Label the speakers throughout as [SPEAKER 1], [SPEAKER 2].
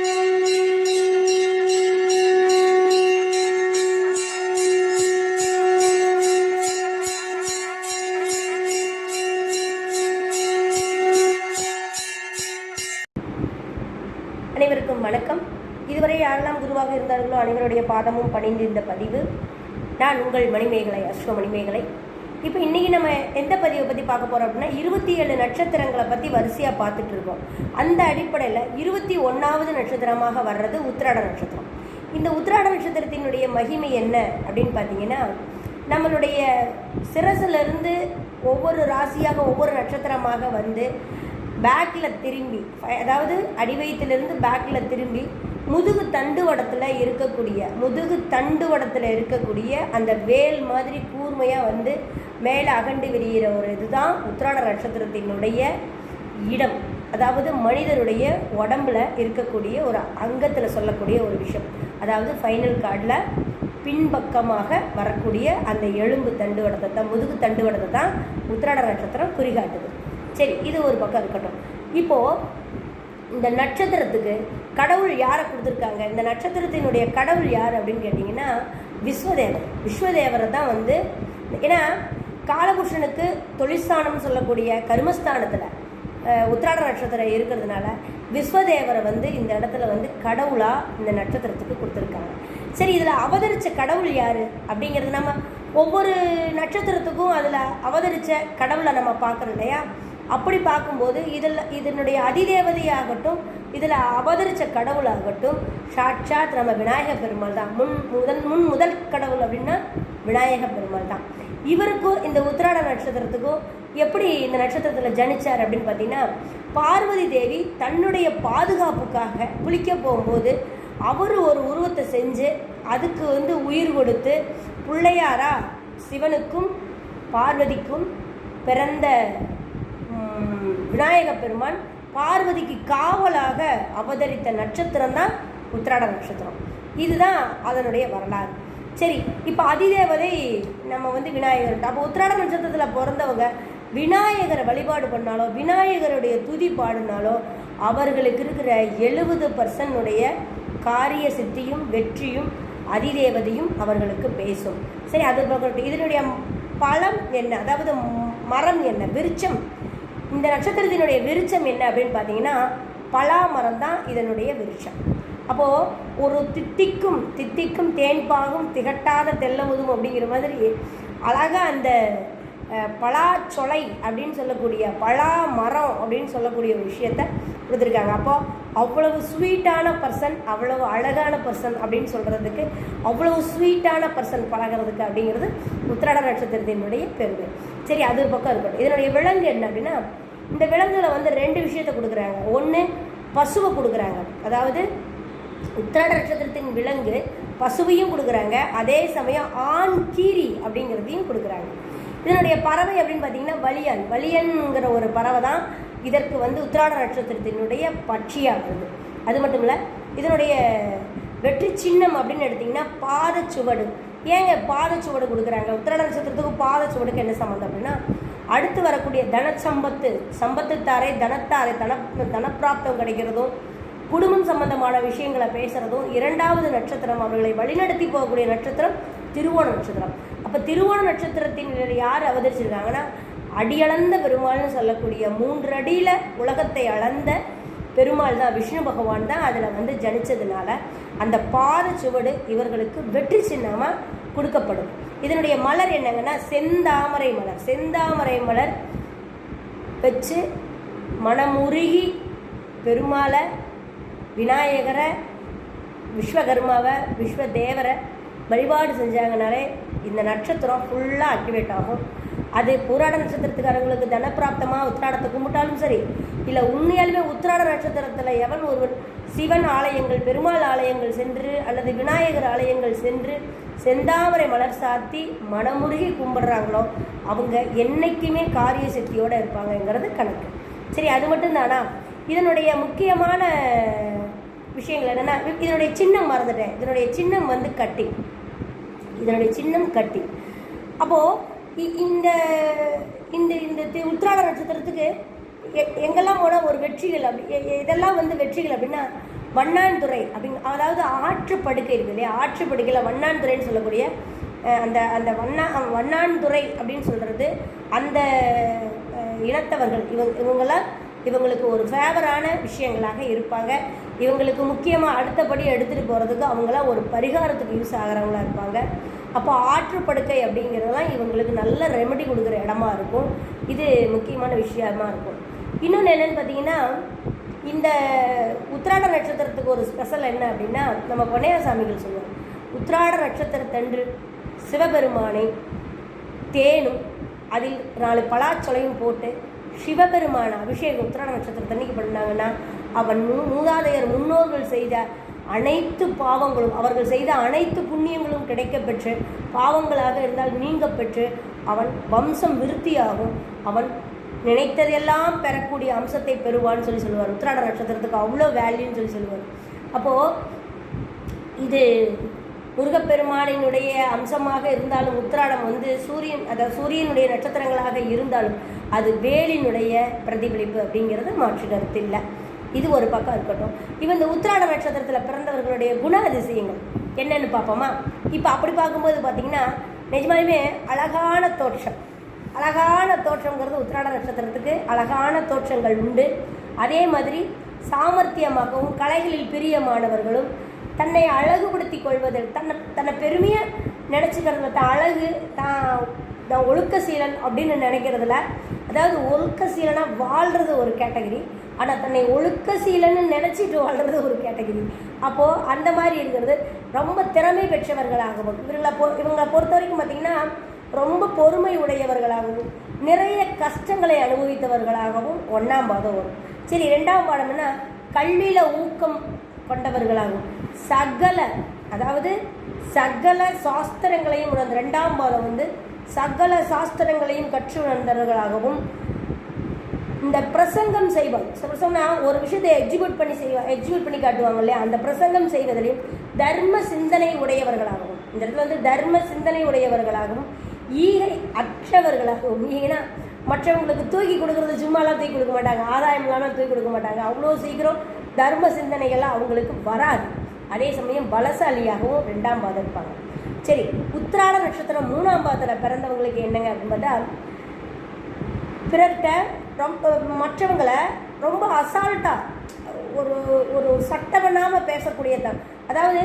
[SPEAKER 1] அனைவருக்கும் வணக்கம். இதுவரை யாரெல்லாம் குருவாக இருந்தார்களோ அனைவருடைய பாதமும் பணிந்து இந்த பதிவு. நான் உங்கள் மணிமேகலை அஸ்வ மணிமேகலை இப்போ இன்றைக்கி நம்ம எந்த பதிவை பற்றி பார்க்க போகிறோம் அப்படின்னா இருபத்தி ஏழு நட்சத்திரங்களை பற்றி வரிசையாக பார்த்துட்டு இருக்கோம். அந்த அடிப்படையில் இருபத்தி ஒன்றாவது நட்சத்திரமாக வர்றது உத்திராட நட்சத்திரம். இந்த உத்திராட நட்சத்திரத்தினுடைய மகிமை என்ன அப்படின்னு பார்த்தீங்கன்னா நம்மளுடைய சிரசிலிருந்து ஒவ்வொரு ராசியாக ஒவ்வொரு நட்சத்திரமாக வந்து பேக்கில் திரும்பி அதாவது அடிவயத்திலிருந்து பேக்கில் திரும்பி முதுகு தண்டுவடத்தில் இருக்கக்கூடிய முதுகு தண்டுவடத்தில் இருக்கக்கூடிய அந்த வேல் மாதிரி கூர்மையாக வந்து மேலே அகண்டு விரிகிற ஒரு இதுதான் உத்திராட நட்சத்திரத்தினுடைய இடம். அதாவது மனிதனுடைய உடம்புல இருக்கக்கூடிய ஒரு அங்கத்தில் சொல்லக்கூடிய ஒரு விஷயம். அதாவது ஃபைனல் கார்டில் பின்பக்கமாக வரக்கூடிய அந்த எலும்பு தண்டுவடத்தை தான் முதுகு தண்டுவடத்தை தான் உத்திராட நட்சத்திரம் குறிகாட்டுது. சரி இது ஒரு பக்கம் இருக்கட்டும். இப்போது இந்த நட்சத்திரத்துக்கு கடவுள் யாரை கொடுத்துருக்காங்க? இந்த நட்சத்திரத்தினுடைய கடவுள் யார் அப்படின்னு கேட்டிங்கன்னா விஸ்வதேவர். விஸ்வதேவரை தான் வந்து ஏன்னா காலபூஷனுக்கு தொழிற்சானம் சொல்லக்கூடிய கர்மஸ்தானத்தில் உத்திராட நட்சத்திரம் இருக்கிறதுனால விஸ்வதேவரை வந்து இந்த இடத்துல வந்து கடவுளாக இந்த நட்சத்திரத்துக்கு கொடுத்துருக்காங்க. சரி இதில் அவதரித்த கடவுள் யார்? அப்படிங்கிறது நம்ம ஒவ்வொரு நட்சத்திரத்துக்கும் அதில் அவதரித்த கடவுளை நம்ம பார்க்குறோம் இல்லையா? அப்படி பார்க்கும்போது இதில் இதனுடைய அதிதேவதையாகட்டும் இதில் அவதரித்த கடவுளாகட்டும் சாட்சாத் நம்ம விநாயக பெருமாள் தான். முன் முதல் முன் முதல் கடவுள் அப்படின்னா விநாயக பெருமாள் தான். இவருக்கும் இந்த உத்திராட நட்சத்திரத்துக்கும் எப்படி இந்த நட்சத்திரத்தில் ஜனிச்சார் அப்படின்னு பார்த்தீங்கன்னா பார்வதி தேவி தன்னுடைய பாதுகாப்புக்காக குளிக்க போகும்போது அவர் ஒரு உருவத்தை செஞ்சு அதுக்கு வந்து உயிர் கொடுத்து பிள்ளையாரா சிவனுக்கும் பார்வதிக்கும் பிறந்த விநாயக பெருமான் பார்வதிக்கு காவலாக அவதரித்த நட்சத்திரம் தான் உத்திராட நட்சத்திரம். இதுதான் அதனுடைய வரலாறு. சரி இப்போ அதிதேவதை நம்ம வந்து விநாயகர் அப்போ உத்திராட நட்சத்திரத்தில் பிறந்தவங்க விநாயகரை வழிபாடு பண்ணாலோ விநாயகருடைய துதி பாடினாலோ அவர்களுக்கு இருக்கிற எழுபது பர்சன்டுடைய காரிய சித்தியும் வெற்றியும் அதிதேவதையும் அவர்களுக்கு பேசும். சரி அது இதனுடைய பழம் என்ன? அதாவது மரம் என்ன? விருச்சம். இந்த நட்சத்திரத்தினுடைய விருட்சம் என்ன அப்படின்னு பார்த்தீங்கன்னா பலா மரம் தான் இதனுடைய விருட்சம். அப்போது ஒரு தித்திக்கும் தித்திக்கும் தேன்பாகும் திகட்டாத தெல்லமுதும் அப்படிங்கிற மாதிரி அழகாக அந்த பலாச்சொலை அப்படின்னு சொல்லக்கூடிய பலா மரம் அப்படின்னு சொல்லக்கூடிய ஒரு விஷயத்த கொடுத்துருக்காங்க. அப்போது அவ்வளவு ஸ்வீட்டான பர்சன் அவ்வளவு அழகான பர்சன் அப்படின்னு சொல்கிறதுக்கு அவ்வளவு ஸ்வீட்டான பர்சன் பழகிறதுக்கு அப்படிங்கிறது உத்திராட நட்சத்திரத்தினுடைய பெருமை. சரி அது ஒரு பக்கம் இருக்கட்டும். இதனுடைய விலங்கு என்ன அப்படின்னா இந்த விலங்குல வந்து ரெண்டு விஷயத்தை கொடுக்குறாங்க. ஒன்று பசுவை கொடுக்குறாங்க. அதாவது உத்திராட நட்சத்திரத்தின் விலங்கு பசுவையும் கொடுக்குறாங்க. அதே சமயம் ஆண் கீரி அப்படிங்கிறதையும் கொடுக்குறாங்க. இதனுடைய பறவை அப்படின்னு பார்த்தீங்கன்னா வலியன். வலியன்ங்கிற ஒரு பறவை தான் இதற்கு வந்து உத்திராட நட்சத்திரத்தினுடைய பட்சியாகிறது. அது மட்டும் இல்லை இதனுடைய வெற்றி சின்னம் அப்படின்னு எடுத்திங்கன்னா பாதச்சுவடு. ஏங்க பாதச்சுவடு கொடுக்குறாங்க? உத்திர நட்சத்திரத்துக்கும் பாதச்சுவடுக்கு என்ன சம்மந்தம் அப்படின்னா அடுத்து வரக்கூடிய தனச்சம்பத்து சம்பத்து தனத்தாரே தனத்தாரை தன தனப்பிராப்தம் கிடைக்கிறதும் குடும்பம் சம்பந்தமான விஷயங்களை பேசுறதும் இரண்டாவது நட்சத்திரம் அவர்களை வழிநடத்தி போகக்கூடிய நட்சத்திரம் திருவோண நட்சத்திரம். அப்போ திருவோண நட்சத்திரத்தின் யார் அவதரிச்சிருக்காங்கன்னா அடியளந்த பெருமாள்னு சொல்லக்கூடிய மூன்று அடியில் உலகத்தை அளந்த பெருமாள் தான் விஷ்ணு பகவான் தான் அதில் வந்து ஜனிச்சதுனால அந்த பாத சுவடு இவர்களுக்கு வெற்றி சின்னமாக கொடுக்கப்படும். இதனுடைய மலர் என்னங்கன்னா செந்தாமரை மலர். செந்தாமரை மலர் வச்சு மனமுருகி பெருமாளை விநாயகரை விஸ்வகர்மாவை விஸ்வதேவரை வழிபாடு செஞ்சாங்கனாலே இந்த நட்சத்திரம் ஃபுல்லாக ஆக்டிவேட் ஆகும். அது புராட நட்சத்திரத்துக்காரங்களுக்கு தனப்பிராப்தமாக உத்திராடத்தை கும்பிட்டாலும் சரி இல்லை உண்மையாலுமே உத்திராட நட்சத்திரத்தில் எவன் ஒருவன் சிவன் ஆலயங்கள் பெருமாள் ஆலயங்கள் சென்று அல்லது விநாயகர் ஆலயங்கள் சென்று செந்தாமரை மலர் சாத்தி மனமுருகி கும்பிடுறாங்களோ அவங்க என்னைக்குமே காரிய சக்தியோடு இருப்பாங்கங்கிறது கணக்கு. சரி அது மட்டும்தானா? இதனுடைய முக்கியமான விஷயங்கள் என்னென்னா இதனுடைய சின்னம் மறந்துட்டேன். இதனுடைய சின்னம் வந்து கட்டி. இதனுடைய சின்னம் கட்டி. அப்போது இந்த இந்த இந்த தி- உத்திராட நட்சத்திரத்துக்கு எங்கெல்லாம் போனால் ஒரு வெற்றிகள் அப்படி எ- இதெல்லாம் வந்து வெற்றிகள் அப்படின்னா வண்ணான்துறை அப்படிங்க அதாவது ஆற்று படுக்கை இருக்கு இல்லையா? ஆற்று படுக்கையில் வண்ணான்துறைன்னு சொல்லக்கூடிய அந்த அந்த வண்ணா வண்ணான்துறை அப்படின்னு சொல்கிறது அந்த இனத்தவர்கள். இவங்க இவங்களாம் இவங்களுக்கு ஒரு ஃபேவரான விஷயங்களாக இருப்பாங்க. இவங்களுக்கு முக்கியமாக அடுத்தபடி எடுத்துகிட்டு போகிறதுக்கு அவங்களாம் ஒரு பரிகாரத்துக்கு யூஸ் ஆகிறவங்களா இருப்பாங்க. அப்போ ஆற்றுப்படுக்கை அப்படிங்கிறதெல்லாம் இவங்களுக்கு நல்ல ரெமெடி கொடுக்குற இடமா இருக்கும். இது முக்கியமான விஷயமா இருக்கும். இன்னொன்று என்னென்னு பார்த்தீங்கன்னா இந்த உத்திராட நட்சத்திரத்துக்கு ஒரு ஸ்பெஷல் என்ன அப்படின்னா நம்ம பொன்னையா சாமிகள் சொல்லுவோம். உத்திராட நட்சத்திரத்தன்று சிவபெருமானை தேனும் அதில் நாலு பலாச்சொலையும் போட்டு சிவபெருமான அபிஷேகம் உத்திராட நட்சத்திரத்தன்னைக்கு பண்ணாங்கன்னா அவன் மூ மூதாதையர் முன்னோர்கள் செய்த அனைத்து பாவங்களும் அவர்கள் செய்த அனைத்து புண்ணியங்களும் கிடைக்கப்பெற்று பாவங்களாக இருந்தால் நீங்க பெற்று அவன் வம்சம் விருத்தியாகும். அவன் நினைத்ததெல்லாம் பெறக்கூடிய அம்சத்தை பெறுவான்னு சொல்லி சொல்லுவார். உத்திராட நட்சத்திரத்துக்கு அவ்வளோ வேல்யூன்னு சொல்லி சொல்லுவார். அப்போது இது முருகப்பெருமானினுடைய அம்சமாக இருந்தாலும் உத்திராடம் வந்து சூரியன் அதாவது சூரியனுடைய நட்சத்திரங்களாக இருந்தாலும் அது வேலினுடைய பிரதிபலிப்பு அப்படிங்கிறது மாற்று கருத்து இல்லை இது ஒரு பக்கம் இருக்கட்டும். இப்போ இந்த உத்திராட நட்சத்திரத்தில் பிறந்தவர்களுடைய குண அதிசயங்கள் என்னென்னு பார்ப்போமா? இப்போ அப்படி பார்க்கும்போது பார்த்தீங்கன்னா நிஜமாலுமே அழகான தோற்றம். அழகான தோற்றங்கிறது உத்திராட நட்சத்திரத்துக்கு அழகான தோற்றங்கள் உண்டு. அதே மாதிரி சாமர்த்தியமாகவும் கலைகளில் பிரியமானவர்களும் தன்னை அழகுபடுத்தி கொள்வதில் தன்னை தன்னை பெருமையை நினச்சிக்கிறதுல தான் அழகு தான் நான் ஒழுக்கசீலன் அப்படின்னு நினைக்கிறதுல அதாவது ஒழுக்கசீலனாக வாழ்கிறது ஒரு கேட்டகரி ஆனால் தன்னை ஒழுக்கசீலன்னு நினச்சிட்டு வாழ்கிறது ஒரு கேட்டகரி. அப்போது அந்த மாதிரி இருக்கிறது ரொம்ப திறமை பெற்றவர்களாகவும் இவங்களை பொ இவங்களை பொறுத்த வரைக்கும் பார்த்திங்கன்னா ரொம்ப பொறுமை உடையவர்களாகவும் நிறைய கஷ்டங்களை அனுபவித்தவர்களாகவும் ஒன்றாம் பாதம். வரும் சரி ரெண்டாம் பாடம்னா கல்வியில் ஊக்கம் கொண்டவர்களாகவும். சகல அதாவது சகல சாஸ்திரங்களையும் உணர்ந்த ரெண்டாம் பாதம் வந்து சகல சாஸ்திரங்களையும் கற்று உணர்ந்தவர்களாகவும் இந்த பிரசங்கம் செய்வாங்க பிரசங்கம்னா ஒரு விஷயத்தை எக்ஸிக்யூட் பண்ணி செய்வாங்க எக்ஸிக்யூட் பண்ணி காட்டுவாங்க இல்லையா? அந்த பிரசங்கம் செய்வதிலையும் தர்ம சிந்தனை உடையவர்களாகவும். இந்த இடத்துல வந்து தர்ம சிந்தனை உடையவர்களாகவும் ஈகை அற்றவர்களாக ஏன்னா மற்றவங்களுக்கு தூக்கி கொடுக்குறது சும்மாலாம் தூக்கி கொடுக்க மாட்டாங்க. ஆதாயம் இல்லாமல் தூக்கி கொடுக்க மாட்டாங்க. அவ்வளோ சீக்கிரம் தர்ம சிந்தனைகள்லாம் அவங்களுக்கு வராது. அதே சமயம் பலசாலியாகவும் ரெண்டாம் பாதம் இருப்பாங்க. சரி உத்திராட நட்சத்திரம் மூணாம் பாதத்தில் பிறந்தவங்களுக்கு என்னங்க அப்படின்னு பார்த்தா பிறர்கிட்ட ரொம்ப மற்றவங்களை ரொம்ப அசால்ட்டாக ஒரு ஒரு சட்டம் பண்ணாமல் பேசக்கூடியதான் அதாவது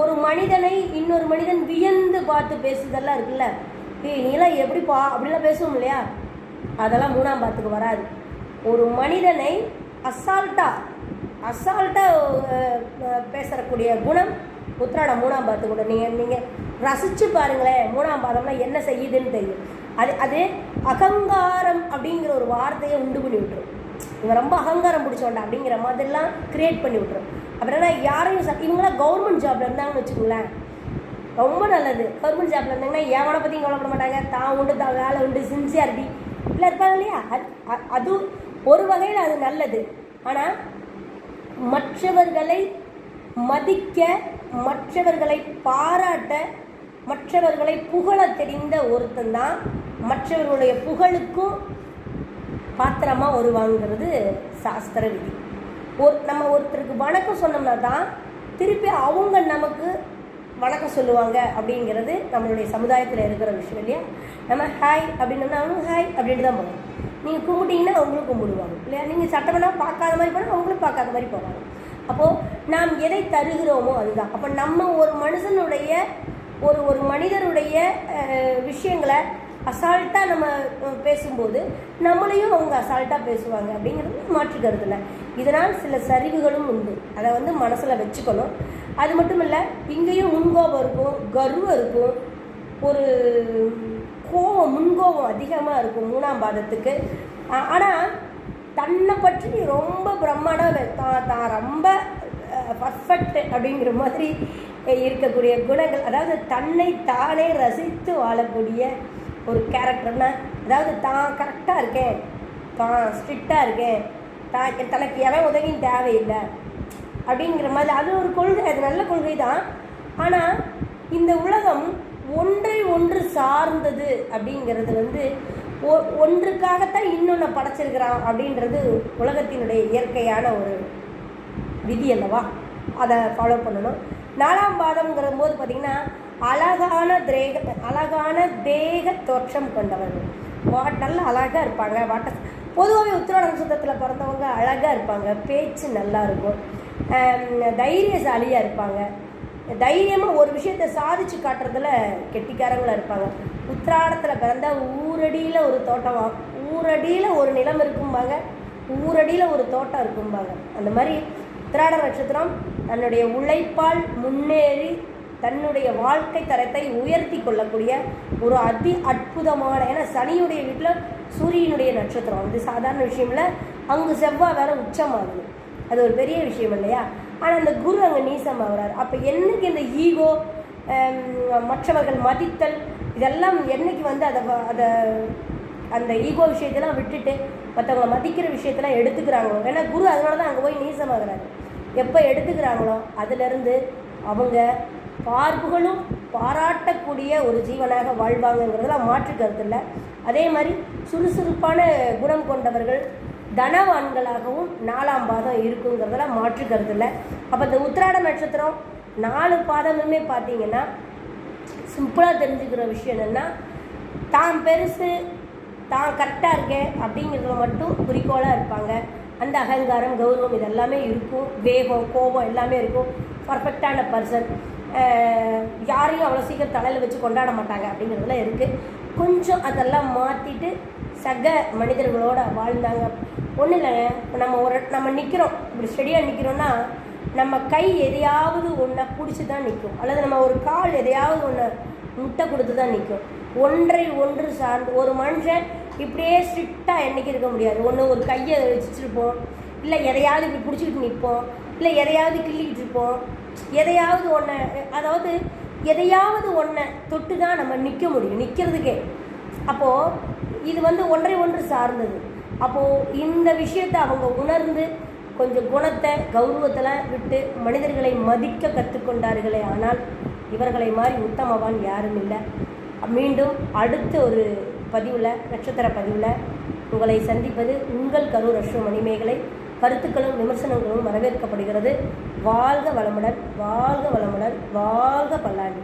[SPEAKER 1] ஒரு மனிதனை இன்னொரு மனிதன் வியந்து பார்த்து பேசுதெல்லாம் இருக்குல்ல? ஏய் நீலாம் எப்படிப்பா? அப்படிலாம் பேசுவோம் இல்லையா? அதெல்லாம் மூணாம் பாத்துக்கு வராது. ஒரு மனிதனை அசால்ட்டாக அசால்ட்டாக பேசக்கூடிய குணம் உத்திராடம் மூணாம் பாத்து கூட நீங்கள் நீங்கள் ரசித்து பாருங்களேன் மூணாம் பாதம்லாம் என்ன செய்யுதுன்னு தெரியும். அது அது அகங்காரம் அப்படிங்கிற ஒரு வார்த்தையை உண்டு பண்ணி விட்டுரும். இவன் ரொம்ப அகங்காரம் பிடிச்சோண்டா அப்படிங்கிற மாதிரிலாம் கிரியேட் பண்ணி விட்டுரும். அப்புறம் யாரையும் இவங்களாம் கவர்மெண்ட் ஜாப்ல இருந்தாங்கன்னு வச்சுக்கோங்களேன். ரொம்ப நல்லது. கவர்மெண்ட் ஜாப்ல இருந்தாங்கன்னா எவனை பற்றியும் கவலைப்பட மாட்டாங்க. தான் உண்டு தான் வேலை உண்டு சின்சியாரிட்டி இல்லை இருப்பாங்க இல்லையா? அது அ- அது ஒரு வகையில் அது நல்லது. ஆனால் மற்றவர்களை மதிக்க மற்றவர்களை பாராட்ட மற்றவர்களை புகழ தெரிந்த ஒருத்தன் தான் மற்றவர்களுடைய புகழுக்கும் பாத்திரமா வருவாங்கிறது சாஸ்திர விதி. ஒரு நம்ம ஒருத்தருக்கு வணக்கம் சொன்னோம்னா தான் திருப்பி அவங்க நமக்கு வணக்கம் சொல்லுவாங்க அப்படிங்கிறது நம்மளுடைய சமுதாயத்தில் இருக்கிற விஷயம் இல்லையா? நம்ம ஹாய் அப்படின்னா அவனும் ஹாய் அப்படின்ட்டு தான் போவோம். நீங்கள் கும்பிட்டீங்கன்னா அவங்களும் கும்பிடுவாங்க இல்லையா? நீங்கள் சட்டமெல்லாம் பார்க்காத மாதிரி போனால் அவங்களும் பார்க்காத மாதிரி போவாங்க. அப்போது நாம் எதை தருகிறோமோ அதுதான். அப்போ நம்ம ஒரு மனுஷனுடைய ஒரு ஒரு மனிதருடைய விஷயங்களை அசால்ட்டாக நம்ம பேசும்போது நம்மளையும் அவங்க அசால்ட்டாக பேசுவாங்க அப்படிங்கிறது மாற்று கருத்து இல்லை இதனால் சில சரிவுகளும் உண்டு. அதை வந்து மனசில் வச்சுக்கணும். அது மட்டும் இல்லை இங்கேயும் முன்கோபம் இருக்கும் கர்வம் இருக்கும் ஒரு கோபம் முன்கோபம் அதிகமாக இருக்கும் மூணாம் பாதத்துக்கு. ஆனால் தன்னை பற்றி ரொம்ப பிரம்மாண்டம் தான் தான் ரொம்ப பர்ஃபெக்ட் அப்படிங்கிற மாதிரி இருக்கக்கூடிய குணங்கள் அதாவது தன்னை தானே ரசித்து வாழக்கூடிய ஒரு கேரக்டர்னா அதாவது தான் கரெக்டாக இருக்கேன் தான் ஸ்ட்ரிக்டாக இருக்கேன் தான் தனக்கு எவன் உதவியும் தேவையில்லை அப்படிங்கிற மாதிரி அது ஒரு கொள்கை அது நல்ல கொள்கை தான் ஆனால் இந்த உலகம் ஒன்றை ஒன்று சார்ந்தது அப்படிங்கிறது வந்து ஒ- ஒன்றுக்காகத்தான் இன்னொன்று படைச்சிருக்கிறான் அப்படின்றது உலகத்தினுடைய இயற்கையான ஒரு விதி அல்லவா? அதை ஃபாலோ பண்ணணும். நாலாம் பாதம்ங்கிற போது பார்த்தீங்கன்னா அழகான தேக அழகான தேக தோற்றம் கொண்டவர்கள். வாட் நல்ல அழகாக இருப்பாங்க. வாட்ட பொதுவாகவே உத்திராட நட்சத்திரத்தில் பிறந்தவங்க அழகாக இருப்பாங்க. பேச்சு நல்லா இருக்கும். தைரியசாலியாக இருப்பாங்க. தைரியமாக ஒரு விஷயத்தை சாதிச்சு காட்டுறதுல கெட்டிக்காரங்களாக இருப்பாங்க. உத்திராடத்தில் பிறந்தா ஊரடியில் ஒரு தோட்டம் ஊரடியில் ஒரு நிலம் இருக்கும்பாங்க. ஊரடியில் ஒரு தோட்டம் இருக்கும்பாங்க. அந்த மாதிரி உத்திராட நட்சத்திரம் தன்னுடைய உழைப்பால் முன்னேறி தன்னுடைய வாழ்க்கை தரத்தை உயர்த்தி கொள்ளக்கூடிய ஒரு அதி அற்புதமான ஏன்னா சனியுடைய வீட்டில் சூரியனுடைய நட்சத்திரம். இது சாதாரண விஷயம்ல அங்கு செவ்வாய் வேற உச்சமாகுது. அது ஒரு பெரிய விஷயம் இல்லையா? ஆனால் அந்த குரு அங்கே நீசமாகிறார் அப்போ என்னைக்கு இந்த ஈகோ மற்றவர்கள் மதித்தல் இதெல்லாம் என்னைக்கு வந்து அதை அதை அந்த ஈகோ விஷயத்தெல்லாம் விட்டுட்டு மற்றவங்களை மதிக்கிற விஷயத்தெல்லாம் எடுத்துக்கிறாங்களோ? ஏன்னா குரு அதனால தான் அங்கே போய் நீசமாகிறாரு எப்போ எடுத்துக்கிறாங்களோ அதிலிருந்து அவங்க பார்ப்புகளும் பாராட்டக்கூடிய ஒரு ஜீவனாக வாழ்வாங்கங்கிறதுலாம் மாற்று கருத்து இல்லை. அதே மாதிரி சுறுசுறுப்பான குணம் கொண்டவர்கள் தனவான்களாகவும் நாலாம் பாதம் இருக்குங்கிறதுல மாற்று இல்லை அப்போ இந்த உத்திராட நட்சத்திரம் நாலு பாதங்களுமே பார்த்தீங்கன்னா சிம்பிளாக தெரிஞ்சுக்கிற விஷயம் என்னென்னா தான் பெருசு தான் கரெக்டாக இருக்கேன் அப்படிங்கிறதுல மட்டும் குறிக்கோளாக இருப்பாங்க. அந்த அகங்காரம் கௌரவம் இதெல்லாமே இருக்கும். வேகம் கோபம் எல்லாமே இருக்கும். பர்ஃபெக்டான பர்சன் யாரையும் அவ்வளோ சீக்கிரம் தலையில் வச்சு கொண்டாட மாட்டாங்க அப்படிங்கிறதுலாம் இருக்குது கொஞ்சம் அதெல்லாம் மாற்றிட்டு சக மனிதர்களோட வாழ்ந்தாங்க. ஒன்றும் இல்லைங்க. இப்போ நம்ம ஒரு நம்ம நிற்கிறோம் இப்படி ஸ்டெடியாக நிற்கிறோன்னா நம்ம கை எதையாவது ஒன்றை பிடிச்சி தான் நிற்கும் அல்லது நம்ம ஒரு கால் எதையாவது ஒன்று முட்டை கொடுத்து தான் நிற்கும் ஒன்றை ஒன்று சார்ந்து ஒரு மனுஷன் இப்படியே ஸ்ட்ரிக்டாக என்றைக்கு இருக்க முடியாது. ஒன்று ஒரு கையை வச்சுருப்போம். இல்லை எதையாவது இப்படி பிடிச்சிக்கிட்டு நிற்போம். இல்லை எதையாவது கிள்ளிக்கிட்டு இருப்போம். எதையாவது ஒன்றை அதாவது எதையாவது ஒன்றை தொட்டு தான் நம்ம நிற்க முடியும். நிற்கிறதுக்கே அப்போது இது வந்து ஒன்றை ஒன்று சார்ந்தது. அப்போது இந்த விஷயத்தை அவங்க உணர்ந்து கொஞ்சம் குணத்தை கௌரவத்தெல்லாம் விட்டு மனிதர்களை மதிக்க கற்றுக்கொண்டார்களே ஆனால் இவர்களை மாதிரி உத்தமவான் யாரும் இல்லை. மீண்டும் அடுத்த ஒரு பதிவில் நட்சத்திர பதிவில் உங்களை சந்திப்பது உங்கள் கரூர் அஸ்வ மணிமேகலை. கருத்துக்களும் விமர்சனங்களும் வரவேற்கப்படுகிறது. வாழ்க வளமுடன் வாழ்க வளமுடன் வாழ்க பல்லாண்டு.